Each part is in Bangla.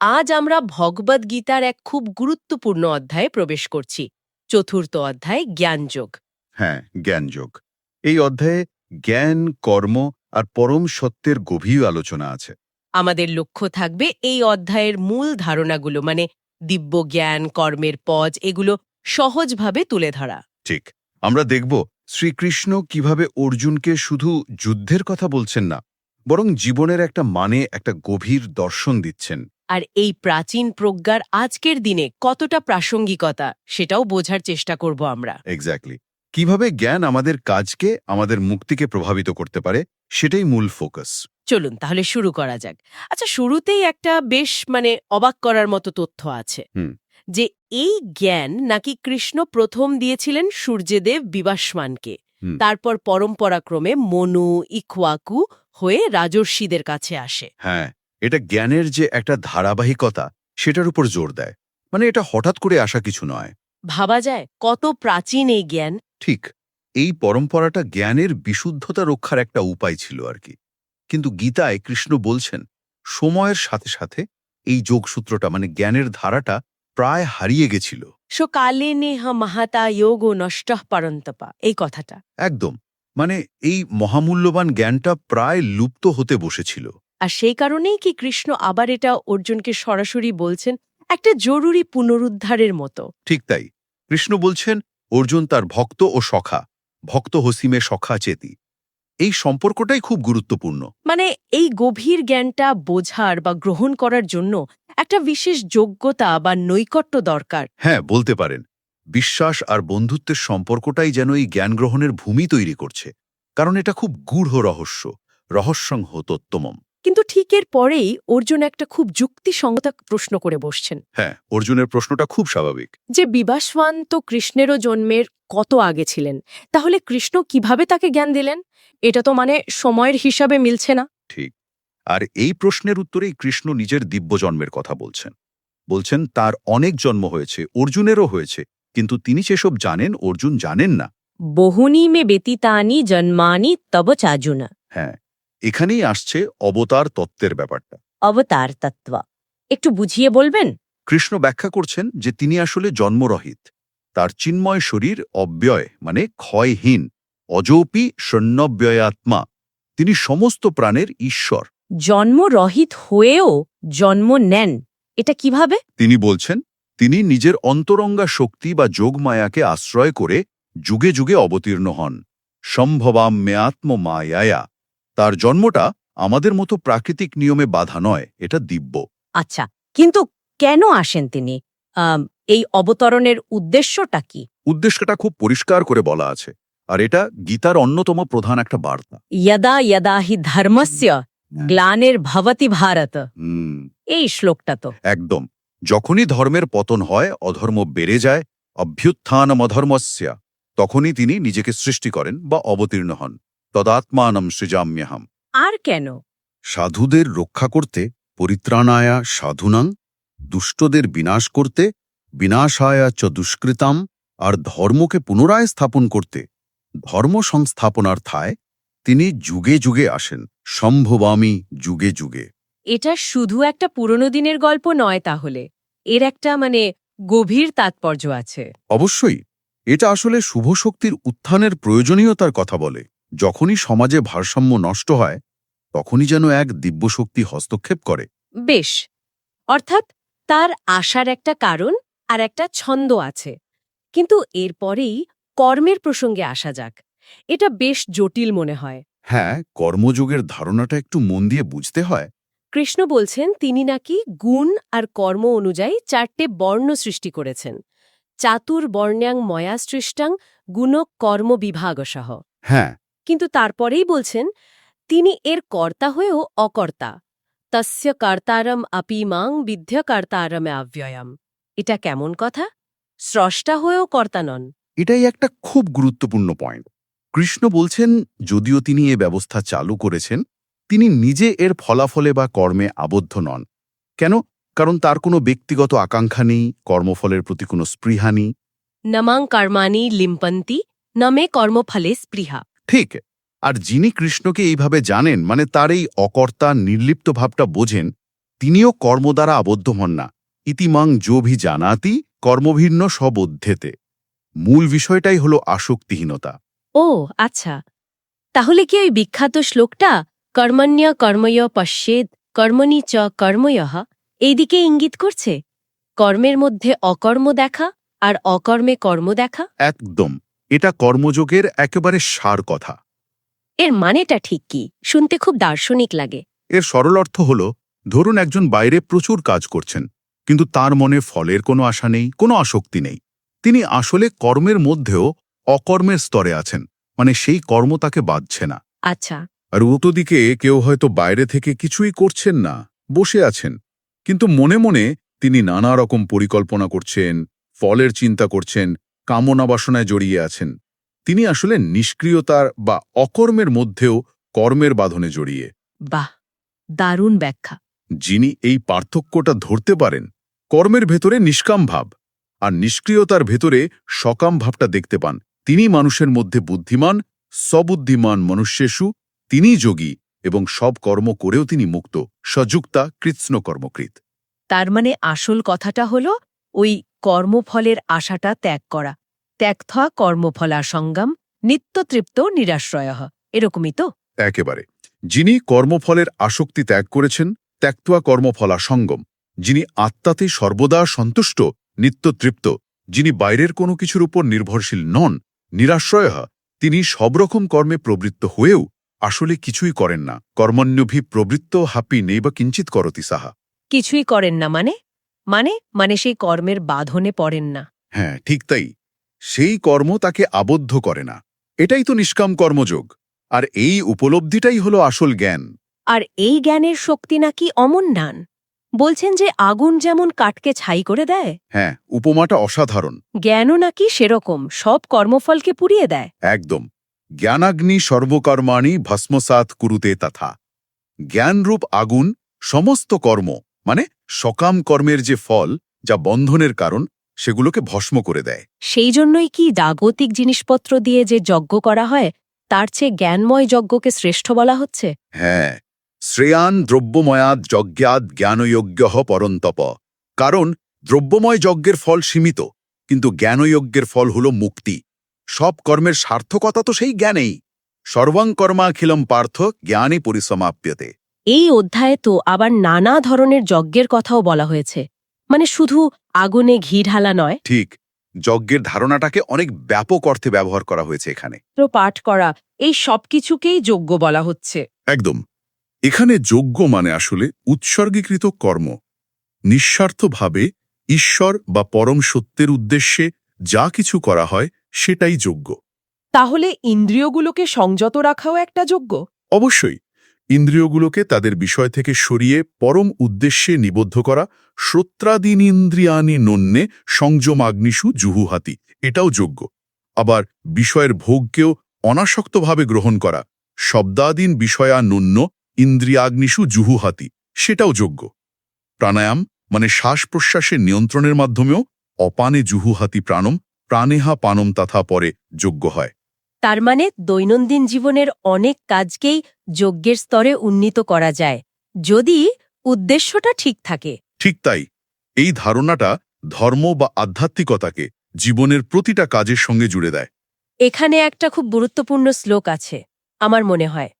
আজ আমরা ভগবদ গীতার এক খুব গুরুত্বপূর্ণ অধ্যায়ে প্রবেশ করছি। চতুর্থ অধ্যায় জ্ঞানযোগ। হ্যাঁ জ্ঞানযোগ। এই অধ্যায়ে জ্ঞান কর্ম আর পরম সত্যের গভীর আলোচনা আছে। আমাদের লক্ষ্য থাকবে এই অধ্যায়ের মূল ধারণাগুলো মানে দিব্য জ্ঞান কর্মের পজ এগুলো সহজভাবে তুলে ধরা। ঠিক। আমরা দেখব শ্রীকৃষ্ণ কীভাবে অর্জুনকে শুধু যুদ্ধের কথা বলছেন না বরং জীবনের একটা মানে একটা গভীর দর্শন দিচ্ছেন। আর এই প্রাচীন প্রজ্ঞার আজকের দিনে কতটা প্রাসঙ্গিকতা সেটাও বোঝার চেষ্টা করব আমরা। এক্স্যাক্টলি কীভাবে জ্ঞান আমাদের কাজকে আমাদের মুক্তিকে প্রভাবিত করতে পারে সেটাই মূল ফোকাস। চলুন তাহলে শুরু করা যাক। আচ্ছা শুরুতেই একটা বেশ মানে অবাক করার মতো তথ্য আছে। যে এই জ্ঞান নাকি কৃষ্ণ প্রথম দিয়েছিলেন সূর্যদেব বিবাসমানকে। তারপর পরম্পরাক্রমে মনু ইখওয়াকু হয়ে রাজর্ষিদের কাছে আসে। হ্যাঁ। এটা জ্ঞানের যে একটা ধারাবাহিকতা সেটার উপর জোর দেয়। মানে এটা হঠাৎ করে আসা কিছু নয়। ভাবা যায় কত প্রাচীন এই জ্ঞান? ঠিক এই পরম্পরাটা জ্ঞানের বিশুদ্ধতা রক্ষার একটা উপায় ছিল আর কি। কিন্তু গীতায় কৃষ্ণ বলছেন সময়ের সাথে সাথে এই যোগসূত্রটা মানে জ্ঞানের ধারাটা প্রায় হারিয়ে গেছিল। সো কালে নেহ মাহাতা যোগ ও নষ্ট পরন্তপা এই কথাটা। একদম মানে এই মহামূল্যবান জ্ঞানটা প্রায় লুপ্ত হতে বসেছিল। আর সেই কারণেই কি কৃষ্ণ আবার এটা অর্জুনকে সরাসরি বলছেন একটা জরুরি পুনরুদ্ধারের মতো। ঠিক তাই। কৃষ্ণ বলছেন অর্জুন তার ভক্ত ও সখা ভক্ত হসিমে সখা চেতি। এই সম্পর্কটাই খুব গুরুত্বপূর্ণ। মানে এই গভীর জ্ঞানটা বোঝার বা গ্রহণ করার জন্য একটা বিশেষ যোগ্যতা বা নৈকট্য দরকার। হ্যাঁ বলতে পারেন। বিশ্বাস আর বন্ধুত্বের সম্পর্কটাই যেন এই জ্ঞান গ্রহণের ভূমি তৈরি করছে। কারণ এটা খুব গূঢ় রহস্য রহস্যংহ তত্ত্বমম কিন্তু ঠিক এর পরেই অর্জুন একটা খুব যুক্তিসঙ্গত প্রশ্ন করে বসছেন। হ্যাঁ অর্জুনের প্রশ্নটা খুব স্বাভাবিক। যে বিবাসওয়ান তো কৃষ্ণেরও জন্মের কত আগে ছিলেন? তাহলে কৃষ্ণ কীভাবে তাকে জ্ঞান দিলেন? এটা তো মানে সময়ের হিসাবে মিলছে না। ঠিক। আর এই প্রশ্নের উত্তরেই কৃষ্ণ নিজের দিব্য জন্মের কথা বলছেন। বলছেন তার অনেক জন্ম হয়েছে অর্জুনেরও হয়েছে কিন্তু তিনি সেসব জানেন অর্জুন জানেন না। বহুনি মে ব্যতীতানি জন্মানি তব চাজুনা। হ্যাঁ এখানেই আসছে অবতার তত্ত্বের ব্যাপারটা। অবতার তত্ত্ব। একটু বুঝিয়ে বলবেন? কৃষ্ণ ব্যাখ্যা করছেন যে তিনি আসলে জন্মরহিত। তার চিন্ময় শরীর অব্যয় মানে ক্ষয়হীন অযৌপি সৈন্যব্যয়াত্মা তিনি সমস্ত প্রাণের ঈশ্বর। জন্মরহিত হয়েও জন্ম নেন। এটা কীভাবে? তিনি বলছেন তিনি নিজের অন্তরঙ্গা শক্তি বা যোগমায়াকে আশ্রয় করে যুগে যুগে অবতীর্ণ হন। সম্ভবাম মেয়াত্ম মায়ায়া তার জন্মটা আমাদের মতো প্রাকৃতিক নিয়মে বাধা নয় এটা দিব্য। আচ্ছা কিন্তু কেন আসেন তিনি? এই অবতরণের উদ্দেশ্যটা কি? উদ্দেশ্যটা খুব পরিষ্কার করে বলা আছে আর এটা গীতার অন্যতম প্রধান একটা বার্তা। যদা যদা হি ধর্মস্য গ্লানের ভবতি ভারত। এই শ্লোকটা তো। একদম। যখনই ধর্মের পতন হয় অধর্ম বেড়ে যায় অভ্যুত্থানমধর্মস্য তখনই তিনি নিজেকে সৃষ্টি করেন বা অবতীর্ণ হন। তদাত্মানম সৃজাম্যহম। আর কেন? সাধুদের রক্ষা করতে পরিত্রাণায়া সাধুনাং দুষ্টদের বিনাশ করতে বিনাশায়া চ দুষ্কৃতাম আর ধর্মকে পুনরায় স্থাপন করতে ধর্ম সংস্থাপনার্থায় তিনি যুগে যুগে আসেন। সম্ভবামী যুগে যুগে। এটা শুধু একটা পুরনো দিনের গল্প নয় তাহলে। এর একটা মানে গভীর তাৎপর্য আছে। অবশ্যই। এটা আসলে শুভ শক্তির উত্থানের প্রয়োজনীয়তার কথা বলে। যখনই সমাজে ভারসাম্য নষ্ট হয় তখনই যেন এক দিব্যশক্তি হস্তক্ষেপ করে। বেশ। অর্থাৎ তার আসার একটা কারণ আর একটা ছন্দ আছে। কিন্তু এরপরেই কর্মের প্রসঙ্গে আসা যাক। এটা বেশ জটিল মনে হয়। হ্যাঁ কর্মযোগের ধারণাটা একটু মন দিয়ে বুঝতে হয়। কৃষ্ণ বলছেন তিনি নাকি গুণ আর কর্ম অনুযায়ী চারটে বর্ণ সৃষ্টি করেছেন। চাতুর বর্ণ্যাং ময়া সৃষ্টাং গুণ কর্ম বিভাগসহ। হ্যাঁ কিন্তু তারপরেই বলছেন তিনি এর কর্তা হয়েও অকর্তা। তস্য কর্তারম আপি মাং বিধ্য কর্তারম আব্যয়ম। এটা কেমন কথা? স্রষ্টা হয়েও কর্তা নন। এটাই একটা খুব গুরুত্বপূর্ণ পয়েন্ট কৃষ্ণ বলছেন যদিও তিনি এ ব্যবস্থা চালু করেছেন তিনি নিজে এর ফলাফলে বা কর্মে আবদ্ধ নন। কেন? কারণ তার কোনো ব্যক্তিগত আকাঙ্ক্ষা নেই কর্মফলের প্রতি কোনো স্পৃহা নেই। নমাং কর্মাণি লিম্পন্তি নমে কর্মফলে স্পৃহা। ঠিক। আর যিনি কৃষ্ণকে এইভাবে জানেন মানে তার এই অকর্তা নির্লিপ্ত ভাবটা বোঝেন তিনিও কর্ম দ্বারা আবদ্ধ হন না। ইতিমাং যোভি জানাতি কর্মভিন্ন সবদ্ধেতে। মূল বিষয়টাই হল আসক্তিহীনতা। ও আচ্ছা। তাহলে কি ওই বিখ্যাত শ্লোকটা কর্মণ্য কর্ময় পশ্যেদ কর্মণি চ কর্ময় এইদিকে ইঙ্গিত করছে? কর্মের মধ্যে অকর্ম দেখা আর অকর্মে কর্ম দেখা? একদম। এটা কর্মযোগের একেবারে সার কথা। এর মানেটা ঠিক কি? শুনতে খুব দার্শনিক লাগে। এর সরল অর্থ হল ধরুন একজন বাইরে প্রচুর কাজ করছেন কিন্তু তার মনে ফলের কোনো আশা নেই কোনো আসক্তি নেই। তিনি আসলে কর্মের মধ্যেও অকর্মের স্তরে আছেন মানে সেই কর্ম তাকে বাঁধছে না। আচ্ছা। আর দিকে কেউ হয়তো বাইরে থেকে কিছুই করছেন না বসে আছেন কিন্তু মনে মনে তিনি নানা রকম পরিকল্পনা করছেন ফলের চিন্তা করছেন কামনা বাসনায় জড়িয়ে আছেন। তিনি আসলে নিষ্ক্রিয়তার বা অকর্মের মধ্যেও কর্মের বাঁধনে জড়িয়ে। বাহ দারুণ ব্যাখ্যা। যিনি এই পার্থক্যটা ধরতে পারেন কর্মের ভেতরে নিষ্কাম ভাব আর নিষ্ক্রিয়তার ভেতরে সকাম ভাবটা দেখতে পান। তিনি মানুষের মধ্যে বুদ্ধিমান সবুদ্ধিমান মনুষ্যেষু তিনি যোগী এবং সব কর্ম করেও তিনি মুক্ত সযুক্তা কৃৎস্ন কর্মকৃত তার মানে আসল কথাটা হলো ওই কর্মফলের আশাটা ত্যাগ করা। ত্যাগথা কর্মফলাসঙ্গম নিত্যতৃপ্ত নিরাশ্রয়। এরকমই তো? একেবারে। যিনি কর্মফলের আসক্তি ত্যাগ করেছেন ত্যাক্তুয়া কর্মফলা সঙ্গম যিনি আত্মাতে সর্বদা সন্তুষ্ট নিত্যতৃপ্ত যিনি বাইরের কোনো কিছুর উপর নির্ভরশীল নন নিরাশ্রয় তিনি সব রকম কর্মে প্রবৃত্ত হয়েও আসলে কিছুই করেন না। কর্মণ্যভি প্রবৃত্ত হাপি নেই বা কিঞ্চিত করতি সাহা। কিছুই করেন না মানে? মানে মানে সেই কর্মের বাঁধনে পড়েন না। হ্যাঁ ঠিক তাই। সেই কর্ম তাকে আবদ্ধ করে না। এটাই তো নিষ্কাম কর্মযোগ। আর এই উপলব্ধিটাই হলো আসল জ্ঞান। আর এই জ্ঞানের শক্তি নাকি অমূল্যান বলছেন যে আগুন যেমন কাঠকে ছাই করে দেয় হ্যাঁ উপমাটা অসাধারণ। জ্ঞানও নাকি সেরকম সব কর্মফলকে পুড়িয়ে দেয়। একদম। জ্ঞানাগ্নি সর্বকর্মাণি ভস্মসাৎ কুরুতে তথা। জ্ঞানরূপ আগুন সমস্ত কর্ম। মানে সকাম কর্মের যে ফল যা বন্ধনের কারণ সেগুলোকে ভস্ম করে দেয়। সেই জন্যই কি জাগতিক জিনিসপত্র দিয়ে যে যজ্ঞ করা হয় তার চেয়ে জ্ঞানময় যজ্ঞকে শ্রেষ্ঠ বলা হচ্ছে? হ্যাঁ শ্রেয়ান দ্রব্যময়াদ যজ্ঞাদ জ্ঞানযোগ্য পরন্তপ। কারণ দ্রব্যময় যজ্ঞের ফল সীমিত কিন্তু জ্ঞানযজ্ঞের ফল হল মুক্তি। সব কর্মের সার্থকতা তো সেই জ্ঞানেই। সর্বাং কর্মাখিলম পার্থ জ্ঞানে পরিসমাপ্যতে। এই অধ্যায়ে তো আবার নানা ধরনের যজ্ঞের কথাও বলা হয়েছে। মানে শুধু আগুনে ঘি ঢালা নয়। ঠিক যজ্ঞের ধারণাটাকে অনেক ব্যাপক অর্থে ব্যবহার করা হয়েছে এখানে। তো পাঠ করা এই সবকিছুকেই যোগ্য বলা হচ্ছে। একদম। এখানে যোগ্য মানে আসলে উৎসর্গীকৃত কর্ম। নিঃস্বার্থভাবে ঈশ্বর বা পরম সত্যের উদ্দেশ্যে যা কিছু করা হয় সেটাই যোগ্য তাহলে ইন্দ্রিয়গুলোকে সংযত রাখাও একটা যোগ্য অবশ্যই। ইন্দ্রিয়গুলোকে তাদের বিষয় থেকে সরিয়ে পরম উদ্দেশ্যে নিবদ্ধ করা শ্রোত্রাদীনিন্দ্রিয়ানি নন্যে সংযমাগ্নিষু জুহুহাতি, এটাও যোগ্য। আবার বিষয়ের ভোগকেও অনাসক্তভাবে গ্রহণ করা শব্দাদীন বিষয়া নন্য ইন্দ্রিয়াগ্নিষু জুহুহাতি, সেটাও যোগ্য। প্রাণায়াম মানে শ্বাস প্রশ্বাসের নিয়ন্ত্রণের মাধ্যমেও অপানে জুহুহাতি প্রাণম, প্রাণেহা পানম তথা পরে যোগ্য হয়। তার মানে দৈনন্দিন জীবনের অনেক কাজকেই যজ্ঞের স্তরে উন্নীত করা যায় যদি উদ্দেশ্যটা ঠিক থাকে। ঠিক তাই। এই ধারণাটা ধর্ম বা আধ্যাত্মিকতাকে জীবনের প্রতিটা কাজের সঙ্গে জুড়ে দেয়। এখানে একটা খুব গুরুত্বপূর্ণ শ্লোক আছে আমার মনে হয়।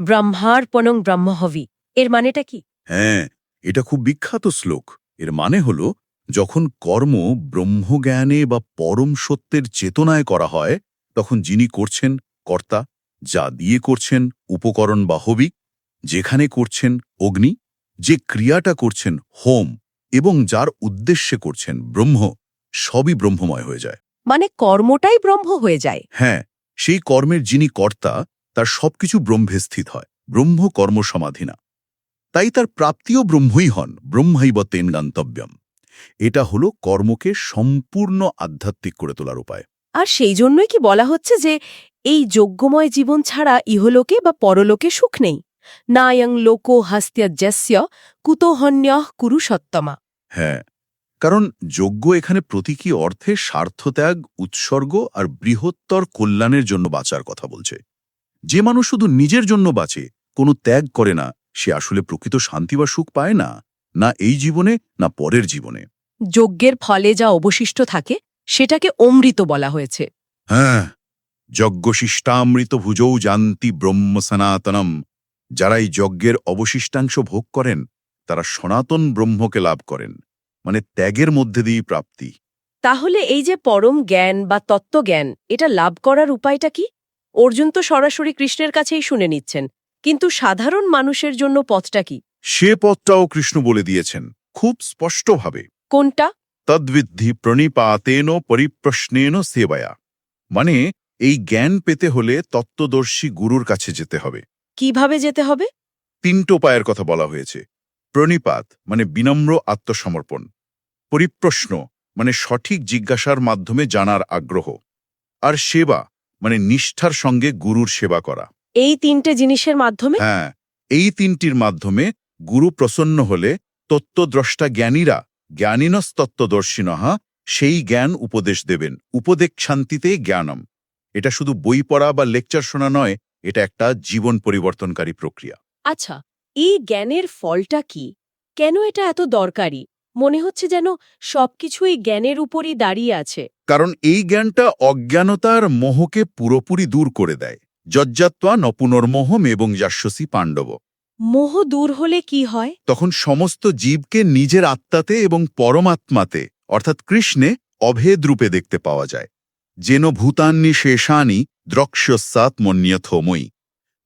ব্রহ্মার পনং ব্রহ্মহবি এর মানেটা কি? হ্যাঁ এটা খুব বিখ্যাত শ্লোক। এর মানে হল যখন কর্ম ব্রহ্মজ্ঞানে বা পরম সত্যের চেতনায় করা হয় তখন যিনি করছেন কর্তা যা দিয়ে করছেন উপকরণ বা হবিক যেখানে করছেন অগ্নি যে ক্রিয়াটা করছেন হোম এবং যার উদ্দেশ্যে করছেন ব্রহ্ম সবই ব্রহ্মময় হয়ে যায়। মানে কর্মটাই ব্রহ্ম হয়ে যায়। হ্যাঁ সেই কর্মের যিনি কর্তা তার সবকিছু ব্রহ্মে স্থিত হয় ব্রহ্ম কর্ম সমাধিনা। তাই তার প্রাপ্তিও ব্রহ্মই হন ব্রহ্মৈব তেন গন্তব্যম। এটা হলো কর্মকে সম্পূর্ণ আধ্যাত্মিক করে তোলার উপায়। আর সেই জন্যই কি বলা হচ্ছে যে এই যোগ্যময় জীবন ছাড়া ইহলোকে বা পরলোকে সুখ নেই। নায়ং লোকো হাস্ত্যজ্যস্য কুতোহন্য কুরু সত্তমা হ্যাঁ কারণ যজ্ঞ এখানে প্রতীকী অর্থে স্বার্থত্যাগ উৎসর্গ আর বৃহত্তর কল্যাণের জন্য বাঁচার কথা বলছে। যে মানুষ শুধু নিজের জন্য বাঁচে কোনো ত্যাগ করে না সে আসলে প্রকৃত শান্তি বা সুখ পায় না না এই জীবনে না পরের জীবনে। যজ্ঞের ফলে যা অবশিষ্ট থাকে সেটাকে অমৃত বলা হয়েছে। হ্যাঁ যজ্ঞশিষ্টামৃত ভুজৌ জান্তি ব্রহ্ম সনাতনম। যারা এই যজ্ঞের অবশিষ্টাংশ ভোগ করেন তারা সনাতন ব্রহ্মকে লাভ করেন মানে ত্যাগের মধ্যে দিয়েই প্রাপ্তি। তাহলে এই যে পরম জ্ঞান বা তত্ত্বজ্ঞান এটা লাভ করার উপায়টা কি? অর্জুন তো সরাসরি কৃষ্ণের কাছেই শুনে নিচ্ছেন কিন্তু সাধারণ মানুষের জন্য পথটা কি? সে পথটাও কৃষ্ণ বলে দিয়েছেন খুব স্পষ্টভাবে। কোনটা? তদ্বিদ্ধি প্রণিপাতেন পরিপ্রশ্নেন সেবায়া মানে এই জ্ঞান পেতে হলে তত্ত্বদর্শী গুরুর কাছে যেতে হবে। কীভাবে যেতে হবে? তিনটো পায়ের কথা বলা হয়েছে। প্রণিপাত মানে বিনম্র আত্মসমর্পণ। পরিপ্রশ্ন মানে সঠিক জিজ্ঞাসার মাধ্যমে জানার আগ্রহ। আর সেবা মানে নিষ্ঠার সঙ্গে গুরুর সেবা করা। এই তিনটে জিনিসের মাধ্যমে? হ্যাঁ এই তিনটির মাধ্যমে গুরু প্রসন্ন হলে তত্ত্বদ্রষ্টা জ্ঞানীরা জ্ঞানীনস্তত্ত্বদর্শিনহা সেই জ্ঞান উপদেশ দেবেন। উপদেশ শান্তিতে জ্ঞানম। এটা শুধু বই পড়া বা লেকচার শোনা নয় এটা একটা জীবন পরিবর্তনকারী প্রক্রিয়া। আচ্ছা এই জ্ঞানের ফলটা কি? কেন এটা এত দরকারি? মনে হচ্ছে যেন সবকিছুই জ্ঞানের উপরই দাঁড়িয়ে আছে। কারণ এই জ্ঞানটা অজ্ঞানতার মোহকে পুরোপুরি দূর করে দেয়। যজ্জাত্বা নপুনর্মোহম এবং যাস্যসী পাণ্ডব। মোহ দূর হলে কি হয়? তখন সমস্ত জীবকে নিজের আত্মাতে এবং পরমাত্মাতে অর্থাৎ কৃষ্ণে অভেদ রূপে দেখতে পাওয়া যায়। যেন ভূতান্নি শেষানি দ্রক্ষ্যসাত্মন্যথময়ী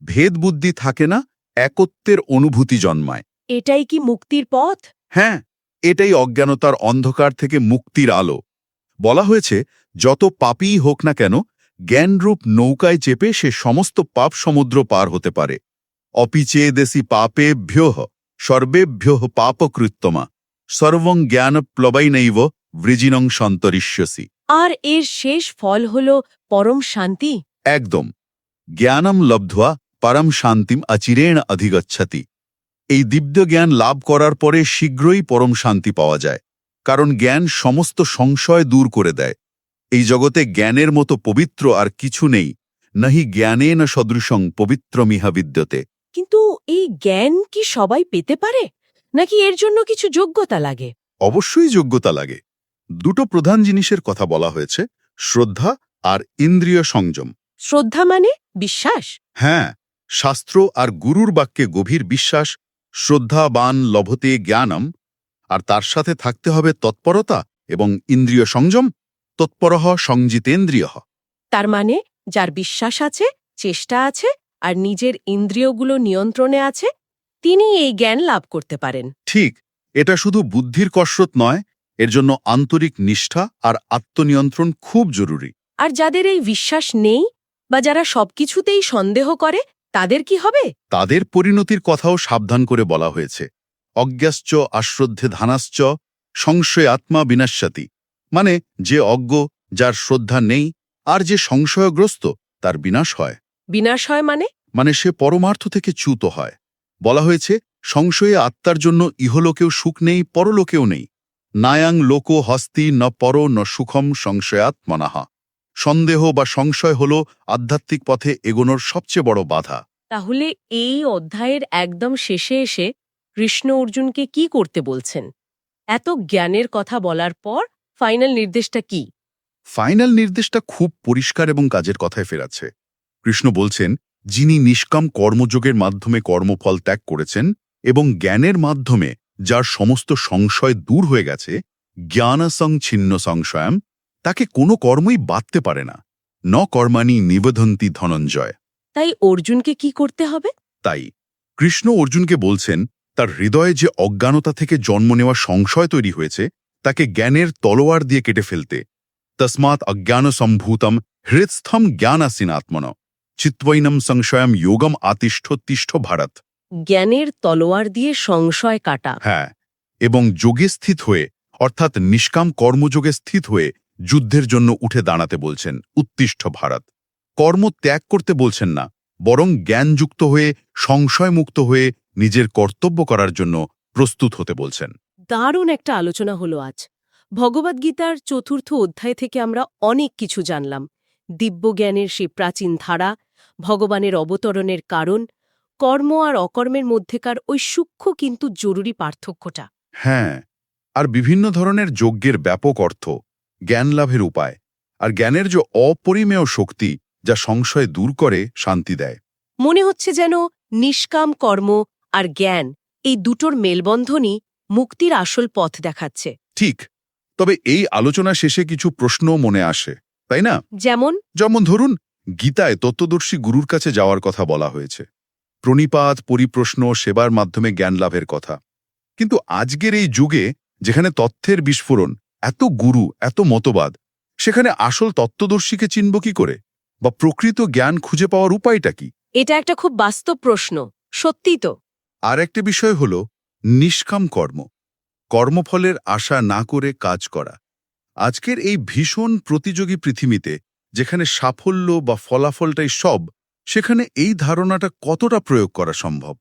ভেদ বুদ্ধি থাকে না একত্বের অনুভূতি জন্মায়। এটাই কি মুক্তির পথ? হ্যাঁ এটাই অজ্ঞানতার অন্ধকার থেকে মুক্তির আলো। বলা হয়েছে যত পাপীই হোক না কেন জ্ঞানরূপ নৌকায় চেপে সে সমস্ত পাপ সমুদ্র পার হতে পারে। অপিচেদেশি পাপেভ্য সর্বেভ্য পাপকৃত্তমা সর্বং জ্ঞান প্লবাইনৈব বৃজিনং সন্তরিষ্যসি আর এর শেষ ফল হল পরম শান্তি? একদম। জ্ঞানম লব্ধ্বা পরম শান্তিম অচিরেণ অধিগচ্ছতি। এই দিব্য জ্ঞান লাভ করার পরে শীঘ্রই পরম শান্তি পাওয়া যায় কারণ জ্ঞান সমস্ত সংশয় দূর করে দেয়। এই জগতে জ্ঞানের মতো পবিত্র আর কিছু নেই নাহি জ্ঞানেন সদৃশং পবিত্রমিহা বিদ্যতে। কিন্তু এই জ্ঞান কি সবাই পেতে পারে? নাকি এর জন্য কিছু যোগ্যতা লাগে? অবশ্যই যোগ্যতা লাগে। দুটো প্রধান জিনিসের কথা বলা হয়েছে শ্রদ্ধা আর ইন্দ্রিয় সংযম। শ্রদ্ধা মানে বিশ্বাস? হ্যাঁ শাস্ত্র আর গুরুর বাক্যে গভীর বিশ্বাস শ্রদ্ধাবান লভতে জ্ঞানম আর তার সাথে থাকতে হবে তৎপরতা এবং ইন্দ্রিয় সংযম তৎপরহ সংজিতেন্দ্রিয় তার মানে যার বিশ্বাস আছে চেষ্টা আছে আর নিজের ইন্দ্রিয়গুলো নিয়ন্ত্রণে আছে তিনি এই জ্ঞান লাভ করতে পারেন। ঠিক এটা শুধু বুদ্ধির কসরত নয় এর জন্য আন্তরিক নিষ্ঠা আর আত্মনিয়ন্ত্রণ খুব জরুরি। আর যাদের এই বিশ্বাস নেই বা যারা সবকিছুতেই সন্দেহ করে তাদের কি হবে? তাদের পরিণতির কথাও সাবধান করে বলা হয়েছে। অজ্ঞাশ্চ আশ্রদ্ধে ধানাশ্চ সংশয় আত্মা বিনাশ্যাতি। মানে যে অজ্ঞ যার শ্রদ্ধা নেই আর যে সংশয়গ্রস্ত তার বিনাশ হয়। বিনাশ হয় মানে? মানে সে পরমার্থ থেকে চ্যুত হয়। বলা হয়েছে সংশয়ে আত্মার জন্য ইহলোকেও সুখ নেই পরলোকেও নেই। নায়াং লোক হস্তি ন পর ন সুখম সংশয়াত্মনাহা। সন্দেহ বা সংশয় হল আধ্যাত্মিক পথে এগোনোর সবচেয়ে বড় বাধা। তাহলে এই অধ্যায়ের একদম শেষে এসে কৃষ্ণ অর্জুনকে কি করতে বলছেন? এত জ্ঞানের কথা বলার পর ফাইনাল নির্দেশটা কি? ফাইনাল নির্দেশটা খুব পরিষ্কার এবং কাজের কথায় ফেরাচ্ছে। কৃষ্ণ বলছেন যিনি নিষ্কাম কর্মযোগের মাধ্যমে কর্মফল ত্যাগ করেছেন এবং জ্ঞানের মাধ্যমে যার সমস্ত সংশয় দূর হয়ে গেছে জ্ঞানাসং ছিন্ন সংশয়াম তাকে কোনো কর্মই বাঁধতে পারে না ন কর্মাণি নিবেদন্তি ধনঞ্জয়। তাই অর্জুনকে কি করতে হবে? তাই কৃষ্ণ অর্জুনকে বলছেন তার হৃদয়ে যে অজ্ঞানতা থেকে জন্ম নেওয়া সংশয় তৈরি হয়েছে তাকে জ্ঞানের তলোয়ার দিয়ে কেটে ফেলতে তসমাৎ অজ্ঞান সম্ভূতম হৃৎস্থম জ্ঞানাসীনাত্মন। চিত্বৈনম সংশয়ম যোগম আতিষ্ঠ তিষ্ঠ ভারত। জ্ঞানের তলোয়ার দিয়ে সংশয় কাটা। হ্যাঁ এবং যোগে স্থিত হয়ে অর্থাৎ নিষ্কাম কর্মযোগে স্থিত হয়ে যুদ্ধের জন্য উঠে দাঁড়াতে বলছেন উত্তিষ্ঠ ভারত। কর্ম ত্যাগ করতে বলছেন না বরং জ্ঞানযুক্ত হয়ে সংশয়মুক্ত হয়ে নিজের কর্তব্য করার জন্য প্রস্তুত হতে বলছেন। দারুণ একটা আলোচনা হলো আজ। ভগবদ্গীতার চতুর্থ অধ্যায় থেকে আমরা অনেক কিছু জানলাম। দিব্যজ্ঞানের সেই প্রাচীন ধারা ভগবানের অবতরণের কারণ কর্ম আর অকর্মের মধ্যেকার ওই সূক্ষ্ম কিন্তু জরুরি পার্থক্যটা। হ্যাঁ আর বিভিন্ন ধরনের যজ্ঞের ব্যাপক অর্থ জ্ঞান লাভের উপায় আর জ্ঞানের যে অপরিমেয় শক্তি যা সংশয় দূর করে শান্তি দেয়। মনে হচ্ছে যেন নিষ্কাম কর্ম আর জ্ঞান এই দুটোর মেলবন্ধনই মুক্তির আসল পথ দেখাচ্ছে। ঠিক তবে এই আলোচনা শেষে কিছু প্রশ্নও মনে আসে তাই না? যেমন? যেমন ধরুন গীতায় তত্ত্বদর্শী গুরুর কাছে যাওয়ার কথা বলা হয়েছে। প্রণিপাত পরিপ্রশ্ন সেবার মাধ্যমে জ্ঞান লাভের কথা। কিন্তু আজকের এই যুগে যেখানে তথ্যের বিস্ফোরণ এত গুরু এত মতবাদ সেখানে আসল তত্ত্বদর্শীকে চিনব কি করে? বা প্রকৃত জ্ঞান খুঁজে পাওয়ার উপায়টা কি? এটা একটা খুব বাস্তব প্রশ্ন সত্যি তো। আর একটা বিষয় হল নিষ্কাম কর্ম। কর্মফলের আশা না করে কাজ করা। আজকের এই ভীষণ প্রতিযোগী পৃথিবীতে যেখানে সাফল্য বা ফলাফলটাই সব সেখানে এই ধারণাটা কতটা প্রয়োগ করা সম্ভব?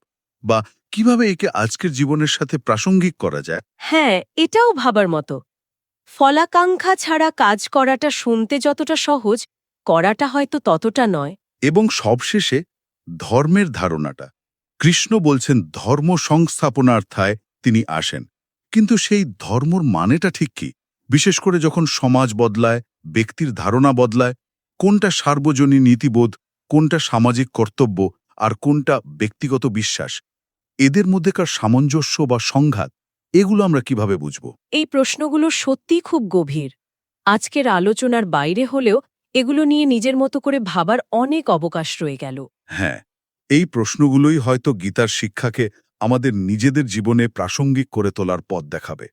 বা কীভাবে একে আজকের জীবনের সাথে প্রাসঙ্গিক করা যায়? হ্যাঁ এটাও ভাবার মতো। ফলাকাঙ্ক্ষা ছাড়া কাজ করাটা শুনতে যতটা সহজ করাটা হয়তো ততটা নয়। এবং সবশেষে ধর্মের ধারণাটা। কৃষ্ণ বলছেন ধর্ম সংস্থাপনার্থায় তিনি আসেন। কিন্তু সেই ধর্মর মানেটা ঠিক কি? বিশেষ করে যখন সমাজ বদলায় ব্যক্তির ধারণা বদলায় কোনটা সার্বজনীন নীতিবোধ কোনটা সামাজিক কর্তব্য আর কোনটা ব্যক্তিগত বিশ্বাস? এদের মধ্যেকার সামঞ্জস্য বা সংঘাত এগুলো আমরা কীভাবে বুঝব? এই প্রশ্নগুলো সত্যিই খুব গভীর। আজকের আলোচনার বাইরে হলেও এগুলো নিয়ে নিজের মতো করে ভাবার অনেক অবকাশ রয়ে গেল। হ্যাঁ এই প্রশ্নগুলোই হয়তো গীতার শিক্ষাকে আমাদের নিজেদের জীবনে প্রাসঙ্গিক করে তোলার পথ দেখাবে।